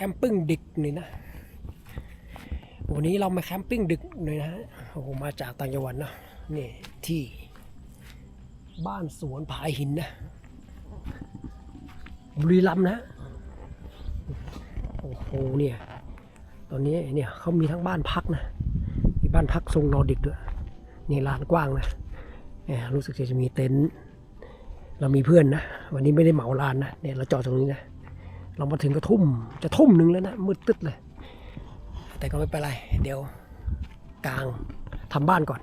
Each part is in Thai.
แคมปิ้งดึกนี่นะ วันนี้เรามาแคมปิ้งดึกเลยนะโอ้โหมาจากต่างจังหวัดนะนี่ที่บ้านสวนผาหินนะบุรีรัมย์นะ โอ้โหเนี่ย ตอนนี้เนี่ยเขามีทั้งบ้านพักนะ มีบ้านพักทรงนอร์ดิกด้วย นี่ลานกว้างนะเนี่ยรู้สึกจะมีเต็นท์ เรามีเพื่อนนะ วันนี้ไม่ได้เหมาลานนะ เนี่ยเราจอดตรงนี้นะ เรามาถึงก็ทุ่ม จะทุ่มหนึ่งแล้วนะมืดตึ๊ดเลย แต่ก็ไม่เป็นไร เดี๋ยวกลางทำบ้านก่อน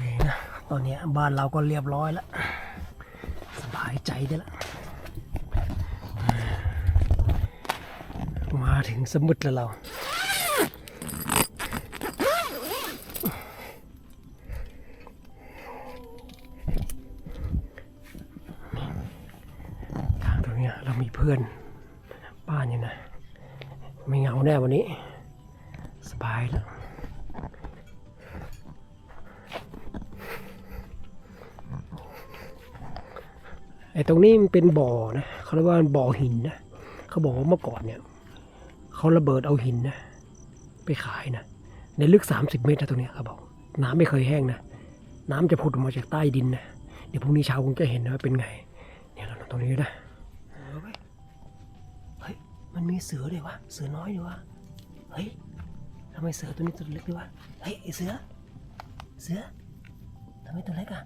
นี่นะตอนนี้บ้านเราก็เรียบร้อยแล้ว สบายใจได้แล้ว มา ถึงสมุดแล้วเรา ทางตรงนี้เรามีเพื่อนบ้านอยู่นะ ไม่เหงาแน่วันนี้ สบายแล้วไอ้ตรงนี้มันเป็นบ่อนะเขาเรียกว่าบ่อหินนะเขาบอกว่าเมื่อก่อนเนี่ย เขาระเบิดเอาหินนะ ไปขายนะ ในลึก 30 เมตรนะตรงนี้เขาบอกน้ำไม่เคยแห้งนะ น้ำจะผุดออกมาจากใต้ดินนะ เดี๋ยวพรุ่งนี้เช้าคงจะเห็นนะว่าเป็นไง เนี่ยเราตรงนี้นะเฮ้ย มันมีเสือด้วยวะ เสือน้อยด้วยวะ เฮ้ยทำไมเสือตัวนี้ตัวเล็กด้วยวะ เฮ้ยไอเสือ เสือทำไมตัวเล็กอะ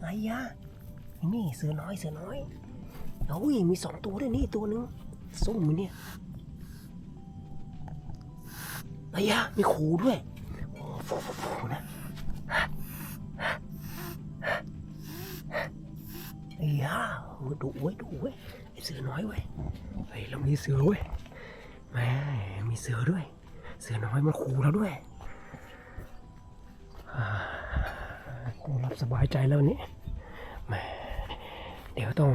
ไอ้ยานี่เสือน้อยเสือน้อยโอ้ยมีสองตัวด้วยนี่ตัวหนึงส้มมือเนี่ย ไอ้ยะมีขูด้วยโอ้ฟูฟูฟูนะไอ้ยะโอ้ดุเว้ยดุเว้ยไอ้เสือน้อยเว้ยเฮ้ยเรามีเสือเว้ยแม่มีเสือด้วย เสือน้อยมันขู่เราด้วยอ่าต้องรับสบายใจแล้วนี้แหมเดี๋ยวต้อง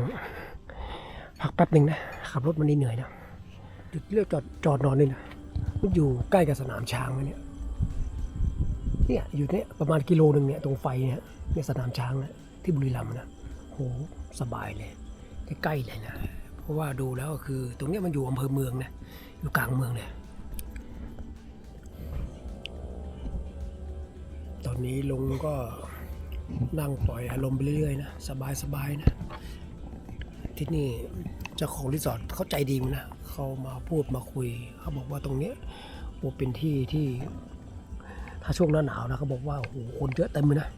พักแป๊บหนึ่งนะขับรถมันนี่เหนื่อยนะจุดเลือกจอดจอดนอนเลยนะ มันอยู่ใกล้กับสนามช้างนะเนี่ยเนี่ยอยู่เนี่ยประมาณกิโลหนึ่งเนี่ยตรงไฟเนี่ยเนี่ยสนามช้างนะที่บุรีรัมย์นะโหสบายเลยใกล้ๆเลยนะ เพราะว่าดูแล้วก็คือ ตรงเนี้ยมันอยู่อำเภอเมืองนะอยู่กลางเมืองเลยตอนนี้ลุงก็นั่งปล่อยอารมณ์ไปเรื่อยๆนะสบายๆนะที่นี่เจ้าของรีสอร์ทเขาใจดีมั้ยนะ เขามาพูดมาคุยเขาบอกว่าตรงเนี้ยโอ้เป็นที่ที่ถ้าช่วงหน้าหนาวนะเขาบอกว่าโอ้โหคนเยอะเต็มเลยนะ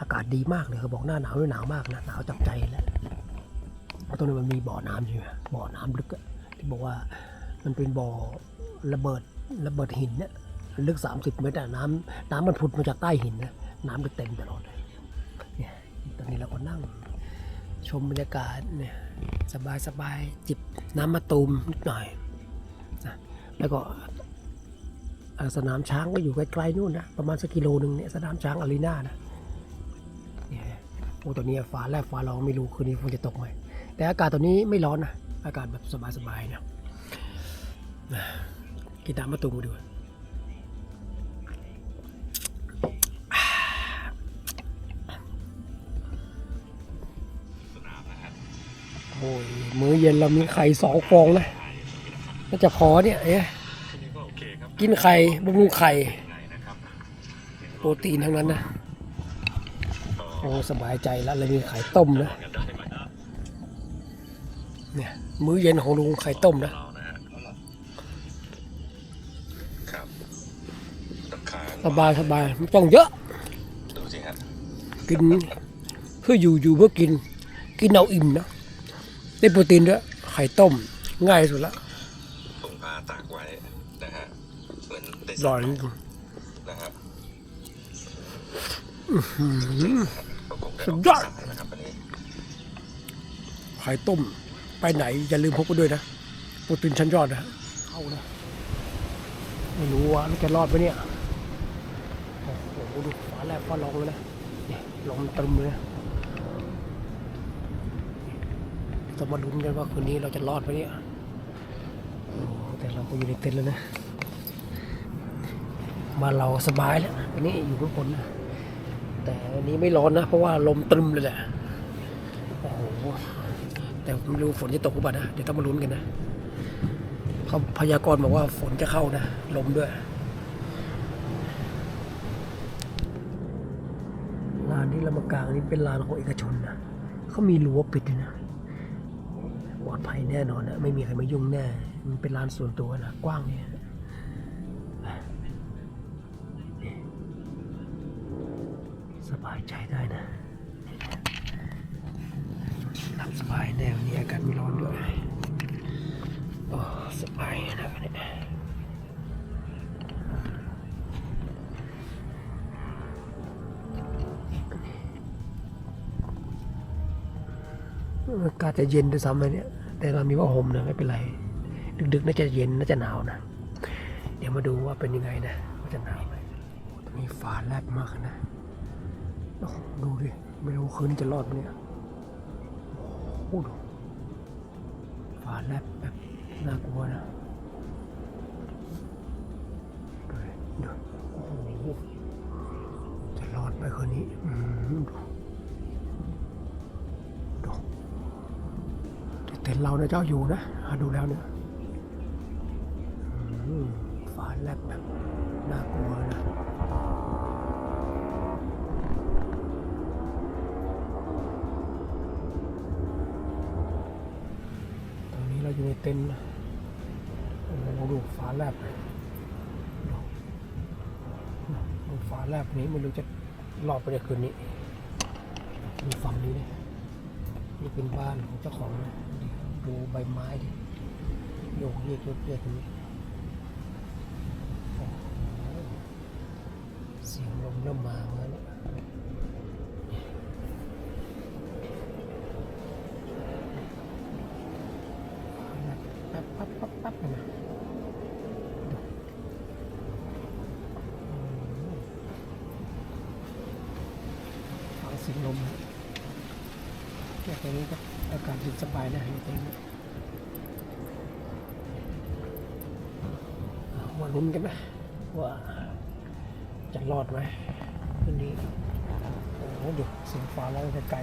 อากาศดีมากเลยเขาบอกหน้าหนาวไม่หนาวมากนะหนาวจับใจแล้วตรงนี้มันมีบ่อน้ำใช่ไหมบ่อน้ำลึกอะที่บอกว่ามันเป็นบ่อระเบิดระเบิดหินเนี่ยลึก 30 เมตรอะน้ำน้ำมันผุดมาจากใต้หินนะน้ำจะเต็มตลอดเลยเนี่ยตอนนี้เราก็นั่งชมบรรยากาศเนี่ยสบายสบายจิบ น้ำมะตูมนิดหน่อยนะแล้วก็สนามช้างก็อยู่ไกลๆนู่นนะประมาณสักกิโลหนึ่งเนี่ยสนามช้างอารีนานะเนี่ยโอ้ตอนนี้ฟ้าแลบฟ้าร้องไม่รู้คืนนี้ฝนจะตกไหมแต่อากาศตอนนี้ไม่ร้อนนะอากาศแบบสบายๆนะกินน้ำมาตูมดูดู อ้ยมื้อเย็นเรามีไข่สองฟองนะก็จะพอเนี่ยเอ๊ะกินไข่บำรุงไข่ โปรตีนทั้งนั้นนะโอ้สบายใจแล้วเรามีไข่ต้มนะเนี่ยมื้อเย็นของลุงไข่ต้มนะครับตะขางสบายสบายไม่ต้องเยอะดูสิฮะกินเพื่ออยู่อยู่เพื่อกิน กินเอาอิ่มนะ ได้โปรตีนด้วยไข่ต้มง่ายสุดละถุงผ้าตากไว้นะฮะเหมือนได้อร่อยนะฮะหืมก็คงได้สุอดอกยอดสารนะครับวันนี้ไข่ต้มไปไหน อย่าลืมพกไปด้วยนะโปรตีนชั้นยอดนะเข้านะไม่รู้ว่ามันจะรอดไหมเนี่ยโอ้โหดูฟ้าแลบฟ้าร้องเลยนะนี่ลมตรึมเลยนะ ต้องมาลุ้นกันว่าคืนนี้เราจะรอดไหมเนี่ยแต่เราก็อยู่ในเต็นท์แล้วนะ มาเราสบายแล้วอันนี้อยู่ข้างบนนะแต่อันนี้ไม่ร้อนนะ เพราะว่าลมตรึมเลยแหละโอ้โหแต่ไม่รู้ฝนจะตกหรือเปล่านะเดี๋ยวต้องมาลุ้นกันนะเขาพยากรณ์บอกว่าฝนจะเข้านะลมด้วยลานที่เรามากางนี่เป็นลานของเอกชนนะเขามีรั้วปิดด้วยนะ ลอดภัยแน่นอนนะไม่มีใครมายุ่งแน่ มันเป็นลานส่วนตัวนะกว้างเนี่ยสบายใจได้นะหลับสบายแน่วันนี้อากาศไม่ร้อนด้วยโอ้สบายนะเนี่ยอากาศจะเย็นด้วยซ้ำเลยเนี่ย แต่เรามีผ้าห่มนะไม่เป็นไร ดึกๆน่าจะเย็นน่าจะหนาวนะ เดี๋ยวมาดูว่าเป็นยังไงนะว่าจะหนาวไหมตรงนี้ฟ้าแลบมากนะโอ้ดูดิไม่รู้คืนจะรอดไหมเนี่ยโอ้โหดูฟ้าแลบแบบน่ากลัวนะดูดิดูโอ้จะรอดไหมคืนนี้อืมดู เห็นเรานี่ยเจ้าอยู่นะดูแล้วเนี่ยฟ้าแลบแบบน่ากลัวนะตอนนี้เราอยู่ในเต็นท์นะโอ้โหดูฟ้าแลบดูฟ้าแลบนี้ไม่รู้จะรอดไปได้คืนนี้ดูฝั่งนี้เนี่ยนี่เป็นบ้านของเจ้าของนะ ดูใบไม้ดิโยกเยกโยกเยกตรงนี้เสียงลมเริ่มมาแล้วเนี่ยปั๊บปั๊บปั๊บปั๊บนะดูอืมฟังเสียงลมนะ แค่ตรงนี้ก็อากาศเย็นสบายนะอยู่ตรงนี้เอามาลุ้นกันนะว่าจะรอดไหมคืนนี้โอ้โหดูเสียงฟ้าแล้วจะไกล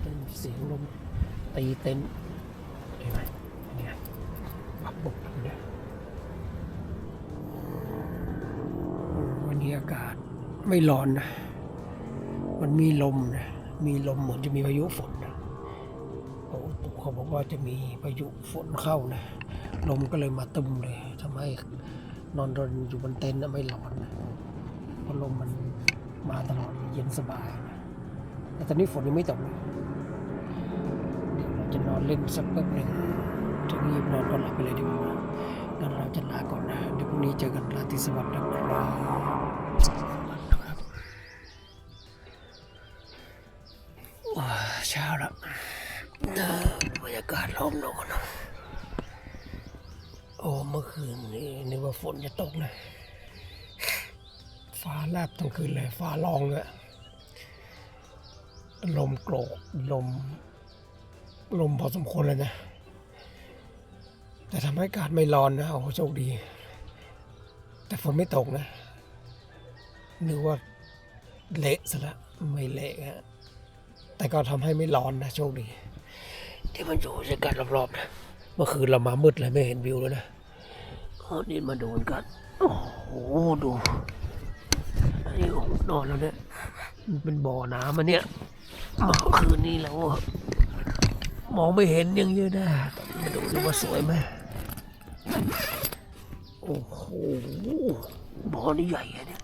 เป็นเสียงลมตีเต็นเห็นไหมเนี่ยปักบุกเนี่ยอืมวันนี้อากาศไม่ร้อนนะ มีลมนะ มีลมเหมือนจะมีพายุฝนนะโอ้ตู่เขาบอกว่าจะมีพายุฝนเข้านะ ลมก็เลยมาตึมเลยทำให้นอนรนอยู่บนเต็นท์ไม่ร้อนนะเพราะลมมันมาตลอดเย็นสบายนะแต่ตอนนี้ฝนยังไม่ตกนะเดี๋ยวเราจะนอนเล่นสักแป๊บหนึ่งจะรีบนอนก็หลับไปเลยดีกว่างั้นเราจะลาก่อนนะ เดี๋ยวพรุ่งนี้เจอกันราตรีสวัสดิ์นะครับ เช้าแล้วบรรยากาศล้อมนอนโอ้เมื่อคืนนี้นึกว่าฝนจะตกเลยฟ้าแลบทั้งคืนเลยฟ้าร้องเลยลมโกรกลม ลมพอสมควรเลยนะ แต่ทำให้อากาศไม่ร้อนนะโอ้โชคดี แต่ฝนไม่ตกนะนึกว่าเละซะล้วไม่เละฮะ แต่ก็ทำให้ไม่ร้อนนะโชคดี ที่มันอยู่บรรยากาศรอบๆนะเมื่อคืนเรามามืดเลยไม่เห็นวิวเลยนะก็นี่มาดูกัน โอ้โหดูอันนี้โอ้โหนอนแล้วเนี่ยมันเป็นบ่อน้ำมันเนี่ยเมื่อคืนนี้เรามองไม่เห็นยังเยอะนะมาดูดิว่าสวยไหมโอ้โหบ่อนี่ใหญ่อะเนี่ย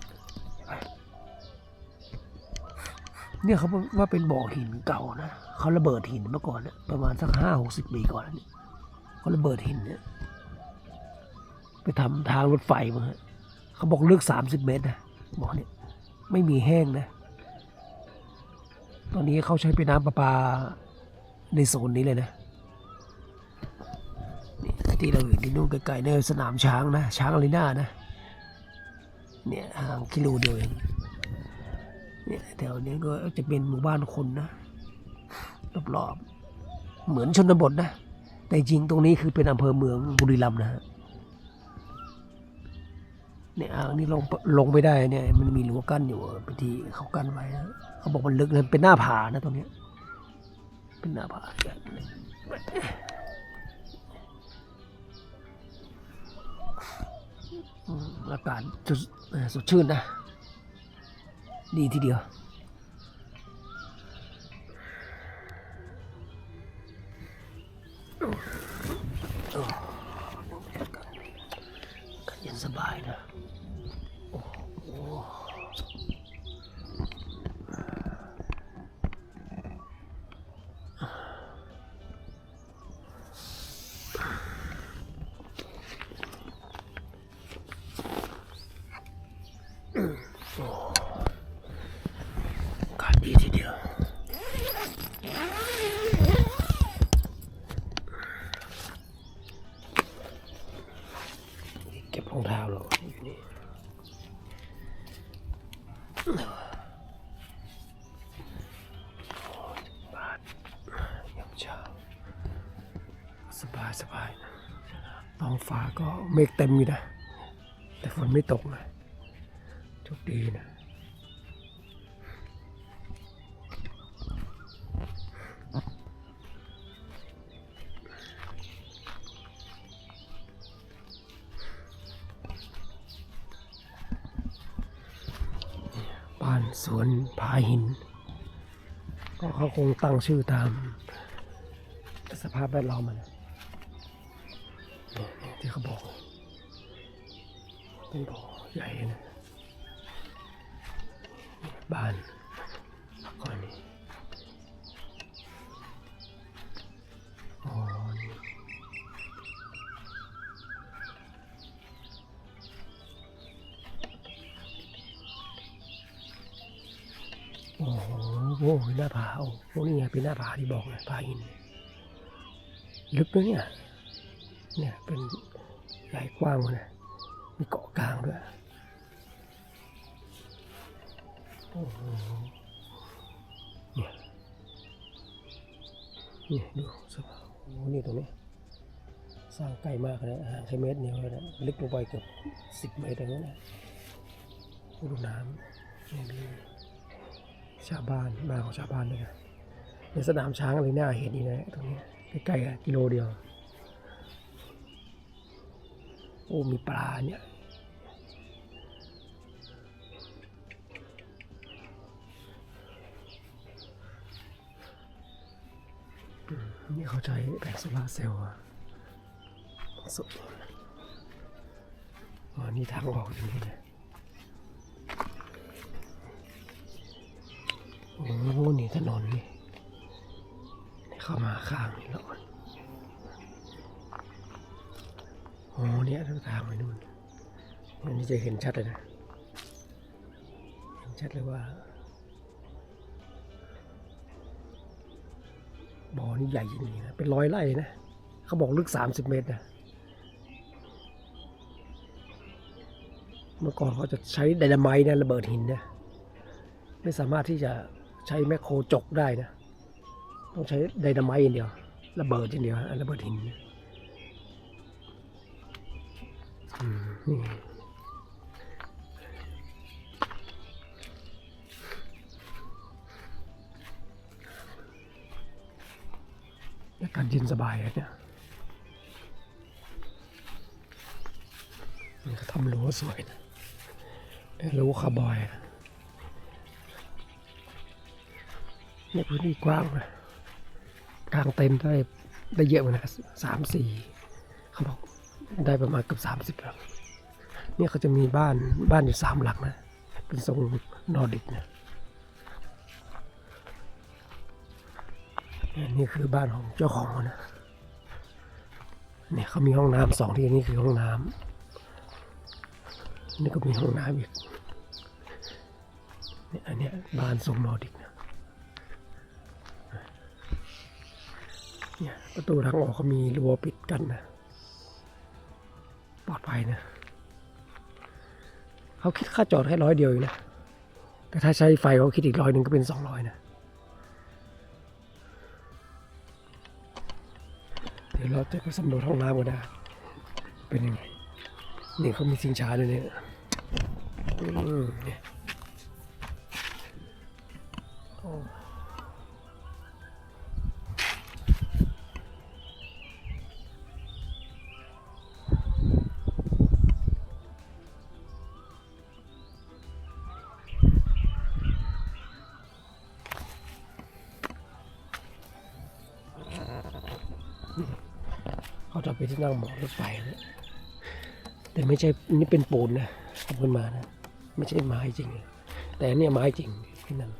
เนี่ยเขาว่าเป็นบ่อหินเก่านะเขาระเบิดหินเมื่อก่อนนะประมาณสักห้าหกสิบปีก่อนนะเนี่ยเขาระเบิดหินเนี่ยไปทำทางรถไฟมาฮะเขาบอกลึกสามสิบเมตรนะบ่อเนี่ยไม่มีแห้งนะ ตอนนี้เขาใช้เป็นน้ำประปาในโซนนี้เลยนะนี่ที่เราเห็นที่นู่นไกลๆในสนามช้างนะ ช้างอารีนานะ เนี่ยห่างกิโลเดียวเอง เนี่ยแถวนี้ก็จะเป็นหมู่บ้านคนนะรอบๆเหมือนชนบทนะ แต่จริงตรงนี้คือเป็นอำเภอเมืองบุรีรัมย์นะฮะเนี่ยอ่างนี่ลงลงไม่ได้เนี่ยมันมีรั้วกั้นอยู่เป็นที่เขากั้นไว้นะเขาบอกมันลึกเลยเป็นหน้าผานะตรงเนี้ยเป็นหน้าผาอากาศสดชื่นนะ ดีทีเดียวกันเย็นสบายนะ สบายท้องฟ้าก็เมฆเต็มอยู่นะ แต่ฝนไม่ตกนะโชคดีนะบ้านสวนผาหิน ก็เขาคงตั้งชื่อตามสภาพแวดล้อมมันนะ เนี่ยที่เขาบอกเป็นบ่อใหญ่นะบ้านก่อนนี้อ๋อนี่โอ้โหโอ้โหน้าผาโอ้โหนี่ไงเป็นหน้าผาที่บอกนะผาหิน ลึกนะเนี่ย เนี่ยเป็น กว้างเลยมีเกาะกลางด้วยโอ้โหเนี่ยนี่ดูสภาพโอ้โหนี่ตรงนี้ สร้างใกล้มากเลยนะห่างแค่เมตรเดียวเลยนะลึกลงไปเกือบสิบเมตรอย่างนั้นนะดูน้ำนี่มีชาวบ้านบ้านของชาวบ้านด้วยนะในสนามช้างอะไรน่าเห็นนี่นะตรงนี้ใกล้ๆกิโลเดียว โอ้มีปลาเนี่ยนี่เขาใช้แผงโซลาร์เซลล์อะสุดอ๋อนี่ทางออกอย่างนี้เลยโอ้โหนี่ถนนนี่นี่ เข้ามาข้างนี่แล้ว โอ้เนี่ยทางไปนู่นอันนี้จะเห็นชัดเลยนะ เห็นชัดเลยว่า บ่อนี่ใหญ่จริงๆนะเป็นร้อยไร่นะ เขาบอกลึกสามสิบเมตรนะ เมื่อก่อนเขาจะใช้ไดนาไมต์นะระเบิดหินนะ ไม่สามารถที่จะใช้แมคโครจกได้นะ ต้องใช้ไดนาไมต์อย่างเดียว ระเบิดอย่างเดียวระเบิดหินนะ อืมนี่อากาศเย็นสบายอะเนี่ยนี่เขาทำรั้วสวยนะรั้วคาบอยนะเนี่ยพื้นที่กว้างนะกลางเต็นท์ได้ได้เยอะเหมือนกันสามสี่เขาบอก ได้ประมาณเกือบสามสิบหลังเนี่ยเขาจะมีบ้านบ้านอยู่สามหลังนะ เป็นทรงนอร์ดิกนะเนี่ยนี่คือบ้านของเจ้าของนะเนี่ยเขามีห้องน้ำสองที่นี่คือห้องน้ำนี่ก็มีห้องน้ำอีกเนี่ยอันเนี้ยบ้านทรงนอร์ดิกนะเนี่ยประตูทางออกเขามีรั้วปิดกันนะ ปลอดภัยนะ เขาคิดค่าจอดแค่ร้อยเดียวเองนะ แต่ถ้าใช้ไฟเขาคิดอีกร้อยหนึ่งก็เป็นสองร้อยนะ เดี๋ยวเราจะไปสำรวจห้องน้ำกันนะ เป็นยังไง นี่เขามีสิงช้าด้วยเนี่ยอืมเนี่ยโอ้ เขาไปที่นั่งหมอรถไฟนะแต่ไม่ใช่นี่เป็นปูนนะทำขึ้นมานะ ไม่ใช่ไม้จริง แต่อันเนี่ยไม้จริงที่นั่น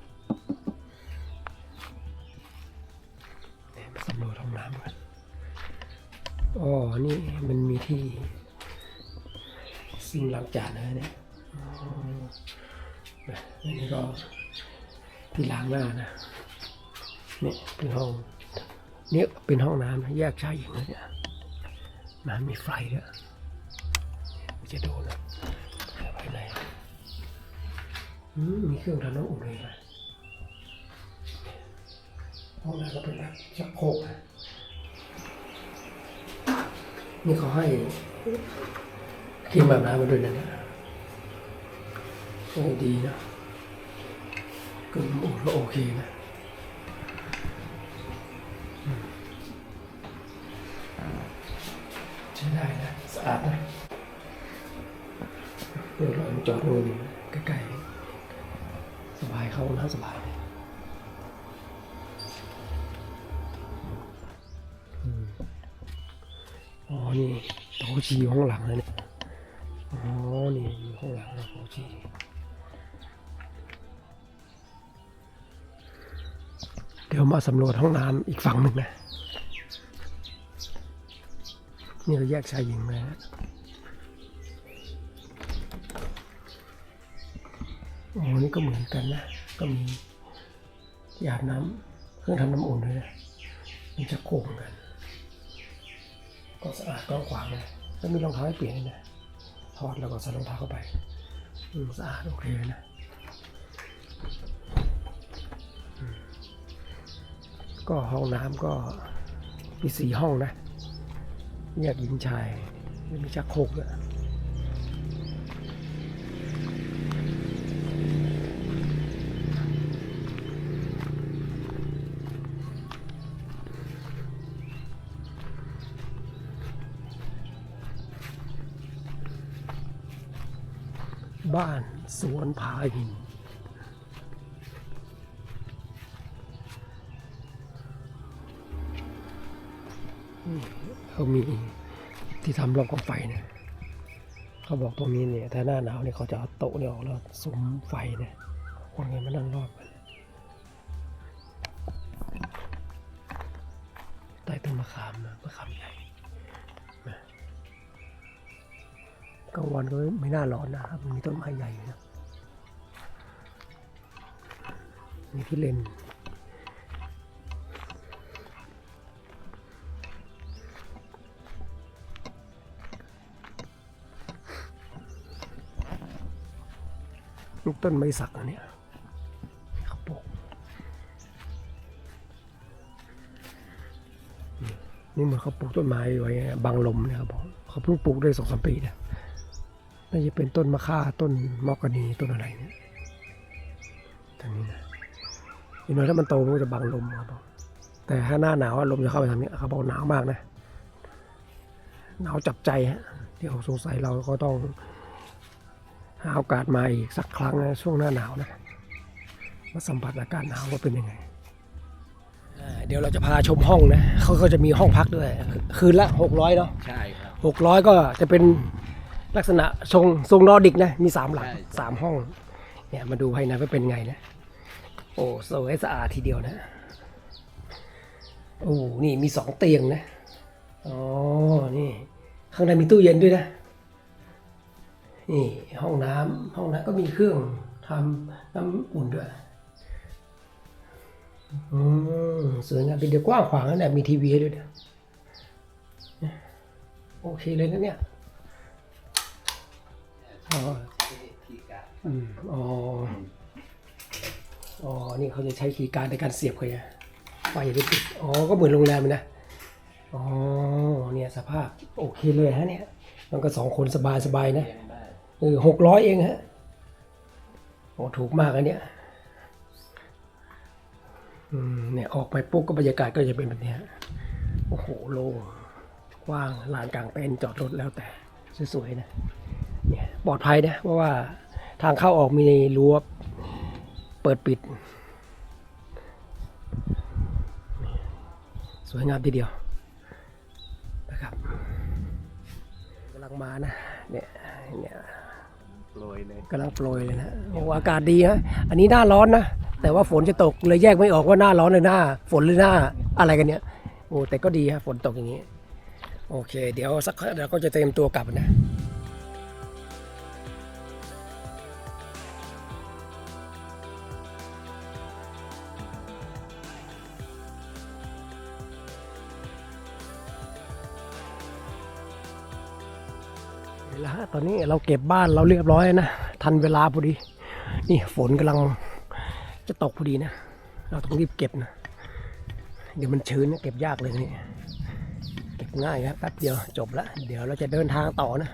เนี่ยมาสำรวจห้องน้ำกันอ๋อ นี่มันมีที่ซิงค์ล้างจานนะเนี่ยนะอันนี้ก็ที่ล้างหน้านะเนี่ยเป็นห้องเนี่ยเป็นห้องน้ำนะแยกชายหญิงนะเนี่ย น้ำมีไฟด้วยไม่จะโดนนะภายในอืมมีเครื่องทำน้ำอุ่นเลยนะห้องน้ำก็เป็นแบบชักโครกนะนี่เขาให้ครีมแบบน้ำมาด้วยนะเนี่ยโอ้ดีนะก็อุ่นก็โอเคนะ ใช้ได้นะ สะอาดนะเดี๋ยวเราจอดรถใกล้ๆ สบายเข้านะสบายอ๋อ นี่โต๊ะชีห้องหลังนะเนี่ย อ๋อ นี่อยู่ห้องหลังนะโต๊ะชีเดี๋ยวมาสำรวจห้องน้ำอีกฝั่งหนึ่งนะ นี่เราแยกชายหญิงมาแล้วโอ้นี่ก็เหมือนกันนะ ก็มีหยาดน้ำเครื่องทำน้ำอุ่นด้วยนะมันจะโค้งกัน ก็สะอาดกว้างขวางเลยแล้วมีรองเท้าให้เปลี่ยนด้วยนะถอดแล้วก็ใส่รองเท้าเข้าไปสะอาดโอเคเลยนะก็ห้องน้ำก็มีสี่ห้องนะ แยกหญิงชายไม่มีชักโครกด้วยบ้านสวนผาหิน เขามีที่ทำรอบกองไฟเนี่ยเขาบอกตรงนี้เนี่ยถ้าหน้าหนาวเนี่ยเขาจะเอาโต๊ะเนี่ยออกแล้วสุมไฟเนี่ยคนไงมานั่งรอบกันใต้ต้นมะขามนะมะขามใหญ่กลางวันก็ไม่น่าร้อนนะครับ มีต้นไม้ใหญ่นะมีที่เล่น ลูกต้นไม้สักอันเนี้ยเขาปลูกนี่เหมือนเขาปลูกต้นไม้ไว้บังลมนี่ยครับผมเขาเพิ่งปลูกได้สองสามปีนะน่าจะเป็นต้นมะค่าต้นมอกกานีต้นอะไรเนี่ยทางนี้นะอีกหน่อยถ้ามันโตมันจะบังลมครับผมแต่ถ้าหน้าหนาวลมจะเข้าไปทางนี้เขาบอกหนาวมากนะหนาวจับใจฮะเดี๋ยวสงสัยเราก็ต้อง หาโอกาสมาอีกสักครั้งนะช่วงหน้าหนาวนะมาสัมผัสอากาศหนาวว่าเป็นยังไงอ่าเดี๋ยวเราจะพาชมห้องนะเขาก็จะมีห้องพักด้วย คืนละหกร้อยเนาะใช่ครับหกร้อยก็จะเป็นลักษณะทรงทรงนอร์ดิกนะ มีสามหลังใช่สามห้อง เนี่ยมาดูภายในว่าเป็นไงนะ โอ้สวยสะอาดทีเดียวนะโอ้นี่มีสองเตียงนะอ๋อนี่ ข้างในมีตู้เย็นด้วยนะ นี่ห้องน้ำห้องน้ำก็มีเครื่องทำน้ำอุ่นด้วยอืมสวยงามเป็นเดียวกว้างขวางนะเนี่ยมีทีวีด้วยนะโอเคเลยนะเนี่ยอ๋ออืมอ๋ออ๋อ นี่เขาจะใช้คีย์การ์ดในการเสียบเขาไงไฟจะได้ติดอ๋อ ก็เหมือนโรงแรมนะ อ๋อ เนี่ยสภาพโอเคเลยฮะเนี่ย มันก็สองคนสบายสบายนะ เออหกร้อยเองฮะโอ้ถูกมากอันเนี้ยอืมเนี่ยออกไปปุ๊บก็บรรยากาศก็จะเป็นแบบนี้โอ้โหโล่งกว้างลานกลางเต็นท์จอดรถแล้วแต่สวยๆนะเนี่ยปลอดภัยนะเพราะว่าทางเข้าออกมีรั้วเปิดปิด สวยงามทีเดียวนะครับกำลังมานะเนี่ยเนี่ย โรยเลยกำลังโปรยเลยนะโอ้อากาศดีฮะอันนี้หน้าร้อนนะแต่ว่าฝนจะตกเลยแยกไม่ออกว่าหน้าร้อนหรือหน้า ฝนหรือหน้าอะไรกันเนี่ยโอ้แต่ก็ดีฮะฝนตกอย่างนี้ โอเค เดี๋ยวสักเดี๋ยวก็จะเตรียมตัวกลับนะ ตอนนี้เราเก็บบ้านเราเรียบร้อยนะ ทันเวลาพอดี นี่ฝนกำลังจะตกพอดีนะ เราต้องรีบเก็บนะ เดี๋ยวมันชื้นนะเก็บยากเลยนี่ เก็บง่ายครับแป๊บเดียวจบแล้วเดี๋ยวเราจะเดินทางต่อนะ